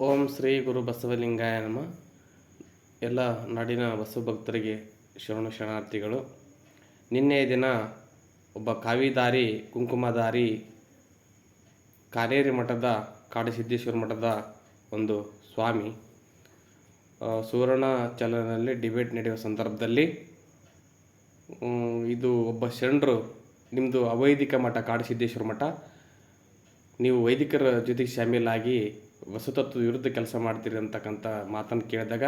ಓಂ ಶ್ರೀ ಗುರು ಬಸವಲಿಂಗಾಯ ನಮ. ಎಲ್ಲ ನಾಡಿನ ಬಸವ ಭಕ್ತರಿಗೆ ಶರಣ ಶರಣಾರ್ಥಿಗಳು, ನಿನ್ನೆ ದಿನ ಒಬ್ಬ ಕಾವಿದಾರಿ ಕುಂಕುಮಧಾರಿ ಕಾರೇರಿ ಮಠದ, ಕಾಡಸಿದ್ದೇಶ್ವರ ಮಠದ ಒಂದು ಸ್ವಾಮಿ ಸುವರ್ಣ ಚಲನಲ್ಲಿ ಡಿಬೇಟ್ ನಡೆಯುವ ಸಂದರ್ಭದಲ್ಲಿ ಇದು ಒಬ್ಬ ಶರಣರು ನಿಮ್ಮದು ಅವೈದಿಕ ಮಠ, ಕಾಡಸಿದ್ದೇಶ್ವರ ಮಠ. ನೀವು ವೈದಿಕರ ಜೊತೆಗೆ ಶಾಮೀಲಾಗಿ ವಸತತ್ವ ವಿರುದ್ಧ ಕೆಲಸ ಮಾಡ್ತೀರಿ ಅಂತಕ್ಕಂಥ ಮಾತನ್ನು ಕೇಳಿದಾಗ,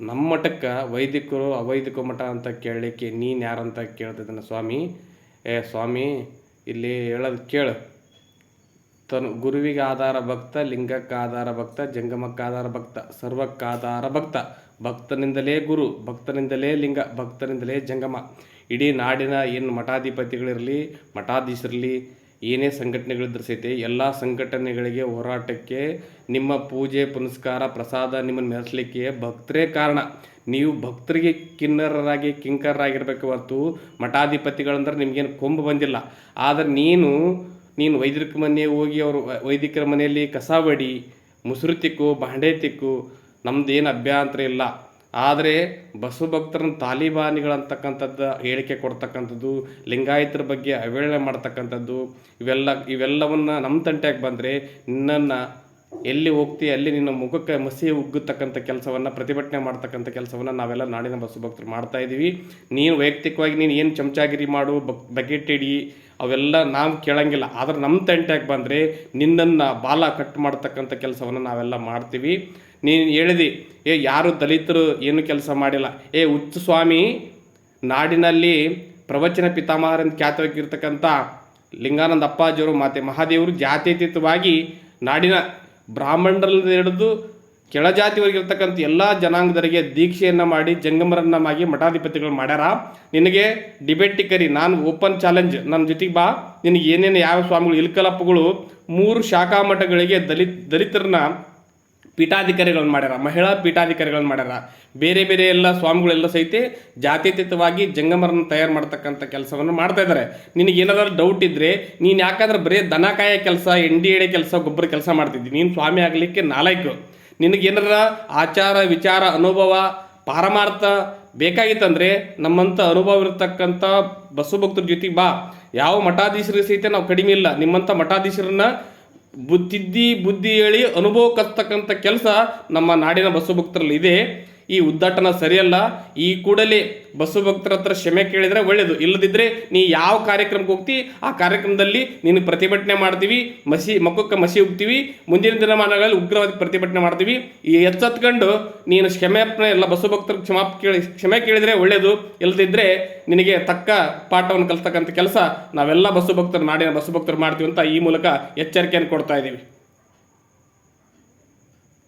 ನಮ್ಮ ಮಠಕ್ಕೆ ವೈದಿಕರು ಅವೈದಿಕ ಮಠ ಅಂತ ಕೇಳಲಿಕ್ಕೆ ನೀನು ಯಾರಂತ ಕೇಳ್ತಿದ್ದಾನೆ ಸ್ವಾಮಿ? ಏ ಸ್ವಾಮಿ, ಇಲ್ಲಿ ಹೇಳೋದು ಕೇಳು. ತನು ಗುರುವಿಗೆ ಆಧಾರ ಭಕ್ತ, ಲಿಂಗಕ್ಕೆ ಆಧಾರ ಭಕ್ತ, ಜಂಗಮಕ್ಕೆ ಆಧಾರ ಭಕ್ತ, ಸರ್ವಕ್ಕೆ ಆಧಾರ ಭಕ್ತ. ಭಕ್ತನಿಂದಲೇ ಗುರು, ಭಕ್ತನಿಂದಲೇ ಲಿಂಗ, ಭಕ್ತನಿಂದಲೇ ಜಂಗಮ. ಇಡೀ ನಾಡಿನ ಏನು ಮಠಾಧಿಪತಿಗಳಿರಲಿ, ಮಠಾಧೀಶರಿರಲಿ ಏನೇ ಸಂಘಟನೆಗಳಿದ್ರೂ ಸಹಿತ ಎಲ್ಲ ಸಂಘಟನೆಗಳಿಗೆ ಹೋರಾಟಕ್ಕೆ ನಿಮ್ಮ ಪೂಜೆ, ಪುನಸ್ಕಾರ, ಪ್ರಸಾದ ನಿಮ್ಮನ್ನು ಮೆರೆಸಲಿಕ್ಕೆ ಭಕ್ತರೇ ಕಾರಣ. ನೀವು ಭಕ್ತರಿಗೆ ಕಿನ್ನರರಾಗಿ, ಕಿಂಕರರಾಗಿರ್ಬೇಕು ಹೊರತು ಮಠಾಧಿಪತಿಗಳಂದ್ರೆ ನಿಮಗೇನು ಕೊಂಬು ಬಂದಿಲ್ಲ. ಆದರೆ ನೀನು ನೀನು ವೈದ್ಯರ ಮನೆ ಹೋಗಿ ಅವರು ವೈದಿಕರ ಮನೆಯಲ್ಲಿ ಕಸ ಬಡಿ ಮುಸುರು ತಿಕ್ಕು, ಬಾಂಡೆ ತಿಕ್ಕು ನಮ್ದು ಏನು ಅಭ್ಯಂತರ ಇಲ್ಲ. ಆದರೆ ಬಸವ ಭಕ್ತರನ್ನ ತಾಲಿಬಾನಿಗಳಂತಕ್ಕಂಥದ್ದು ಹೇಳಿಕೆ ಕೊಡ್ತಕ್ಕಂಥದ್ದು, ಲಿಂಗಾಯತರ ಬಗ್ಗೆ ಅವಹೇಳನೆ ಮಾಡ್ತಕ್ಕಂಥದ್ದು, ಇವೆಲ್ಲ, ಇವೆಲ್ಲವನ್ನು ನಮ್ಮ ತಂಟೆಗೆ ಬಂದರೆ ನಿನ್ನನ್ನು ಎಲ್ಲಿ ಹೋಗ್ತಿ, ಅಲ್ಲಿ ನಿನ್ನ ಮುಖಕ್ಕೆ ಮಸಿ ಉಗ್ಗತಕ್ಕಂಥ ಕೆಲಸವನ್ನು, ಪ್ರತಿಭಟನೆ ಮಾಡ್ತಕ್ಕಂಥ ಕೆಲಸವನ್ನು ನಾವೆಲ್ಲ ನಾಡಿನ ಬಸವ ಭಕ್ತರು ಮಾಡ್ತಾ ಇದ್ದೀವಿ ನೀನು ವೈಯಕ್ತಿಕವಾಗಿ ನೀನು ಏನು ಚಮಚಾಗಿರಿ ಮಾಡು ಬಕ್ ಬಕೆಟ್ ಇಡಿ ಅವೆಲ್ಲ ನಾವು ಕೇಳಂಗಿಲ್ಲ. ಆದರೆ ನಮ್ಮ ತಂಟೆಗೆ ಬಂದರೆ ನಿನ್ನನ್ನು ಬಾಲ ಕಟ್ ಮಾಡ್ತಕ್ಕಂಥ ಕೆಲಸವನ್ನು ನಾವೆಲ್ಲ ಮಾಡ್ತೀವಿ. ನೀನು ಹೇಳಿದಿ, ಏ, ಯಾರು ದಲಿತರು ಏನು ಕೆಲಸ ಮಾಡಿಲ್ಲ? ಏ, ಹುಚ್ಚು ಸ್ವಾಮಿ, ನಾಡಿನಲ್ಲಿ ಪ್ರವಚನ ಪಿತಾಮಹರೆಂದು ಖ್ಯಾತವಾಗಿರ್ತಕ್ಕಂಥ ಲಿಂಗಾನಂದ ಅಪ್ಪಾಜಿಯವರು ಮಾತೆ, ಮಹಾದೇವರು ಜಾತ್ಯತೀತವಾಗಿ ನಾಡಿನ ಬ್ರಾಹ್ಮಣರಲ್ಲಿ ಹಿಡಿದು ಕೆಳಜಾತಿಯವರಿಗಿರ್ತಕ್ಕಂಥ ಎಲ್ಲ ಜನಾಂಗದರಿಗೆ ದೀಕ್ಷೆಯನ್ನು ಮಾಡಿ, ಜಂಗಮರನ್ನ ಮಾಡಿ ಮಠಾಧಿಪತಿಗಳು ಮಾಡ್ಯಾರ. ನಿನಗೆ ಡಿಬೇಟ್ ಕರಿ, ನಾನು ಓಪನ್ ಚಾಲೆಂಜ್ ನನ್ನ ಜೊತೆಗೆ ಬಾ. ನಿನಗೆ ಏನೇನು ಯಾವ ಸ್ವಾಮಿಗಳು ಇಲ್ಕಲಪ್ಪಗಳು ಮೂರು ಶಾಖಾ ಮಠಗಳಿಗೆ ದಲಿತ, ದಲಿತರನ್ನ ಪೀಠಾಧಿಕಾರಿಗಳನ್ನು ಮಾಡ್ಯಾರ, ಮಹಿಳಾ ಪೀಠಾಧಿಕಾರಿಗಳನ್ನು ಮಾಡ್ಯಾರ. ಬೇರೆ ಬೇರೆ ಎಲ್ಲ ಸ್ವಾಮಿಗಳೆಲ್ಲ ಸಹಿತ ಜಾತ್ಯತೀತವಾಗಿ ಜಂಗಮರನ್ನು ತಯಾರು ಮಾಡ್ತಕ್ಕಂಥ ಕೆಲಸವನ್ನು ಮಾಡ್ತಾ ಇದ್ದಾರೆ ನಿನಗೆ ಏನಾದ್ರು ಡೌಟ್ ಇದ್ದರೆ ನೀನು ಯಾಕಂದ್ರೆ ಬರೀ ದನ ಕಾಯ ಕೆಲಸ ಎಂಡಿ ಎಡೆ ಕೆಲಸ, ಗೊಬ್ಬರ ಕೆಲಸ ಮಾಡ್ತಿದ್ದಿ, ನೀನು ಸ್ವಾಮಿ ಆಗಲಿಕ್ಕೆ ನಾಲ್ಕು ನಿನಗೇನಾರ ಆಚಾರ, ವಿಚಾರ, ಅನುಭವ, ಪಾರಮಾರ್ಥ ಬೇಕಾಗಿತ್ತಂದ್ರೆ ನಮ್ಮಂಥ ಅನುಭವ ಇರತಕ್ಕಂಥ ಬಸವ ಭಕ್ತರ ಜೊತೆಗೆ ಬಾ. ಯಾವ ಮಠಾಧೀಶರು ಸಹಿತ ನಾವು ಕಡಿಮೆ ಇಲ್ಲ ನಿಮ್ಮಂಥ ಮಠಾಧೀಶರನ್ನ ಬುದ್ಧಿದ್ದಿ ಬುದ್ಧಿ ಹೇಳಿ ಅನುಭವ ಕಲ್ತಕ್ಕಂಥ ಕೆಲಸ ನಮ್ಮ ನಾಡಿನ ಬಸವ ಭಕ್ತರಲ್ಲಿ ಇದೆ. ಈ ಉದ್ದಾಟನ ಸರಿಯಲ್ಲ, ಈ ಕೂಡಲೇ ಬಸವ ಭಕ್ತರ ಹತ್ರ ಕ್ಷಮೆ ಕೇಳಿದ್ರೆ ಒಳ್ಳೇದು. ಇಲ್ಲದಿದ್ರೆ ನೀ ಯಾವ ಕಾರ್ಯಕ್ರಮಕ್ಕೆ ಹೋಗ್ತಿ, ಆ ಕಾರ್ಯಕ್ರಮದಲ್ಲಿ ನೀನು ಪ್ರತಿಭಟನೆ ಮಾಡ್ತೀವಿ, ಮಸಿ, ಮಕ್ಕಕ್ಕೆ ಮಸಿ ಹೋಗ್ತೀವಿ ಮುಂದಿನ ದಿನಮಾನಗಳಲ್ಲಿ ಉಗ್ರವಾಗಿ ಪ್ರತಿಭಟನೆ ಮಾಡ್ತೀವಿ. ಈ ಎಚ್ಚೆತ್ಕೊಂಡು ನೀನು ಕ್ಷಮೆ ಎಲ್ಲ ಬಸವ ಭಕ್ತರ ಕ್ಷಮಾ ಕೇಳಿ, ಕ್ಷಮೆ ಕೇಳಿದ್ರೆ ಒಳ್ಳೇದು. ಇಲ್ಲದಿದ್ರೆ ನಿನಗೆ ತಕ್ಕ ಪಾಠವನ್ನು ಕಲ್ತಕ್ಕಂಥ ಕೆಲಸ ನಾವೆಲ್ಲ ಬಸವ ಭಕ್ತರು ನಾಡಿನ ಬಸವ ಭಕ್ತರು ಮಾಡ್ತೀವಿ ಅಂತ ಈ ಮೂಲಕ ಎಚ್ಚರಿಕೆಯನ್ನು ಕೊಡ್ತಾ ಇದ್ದೀವಿ.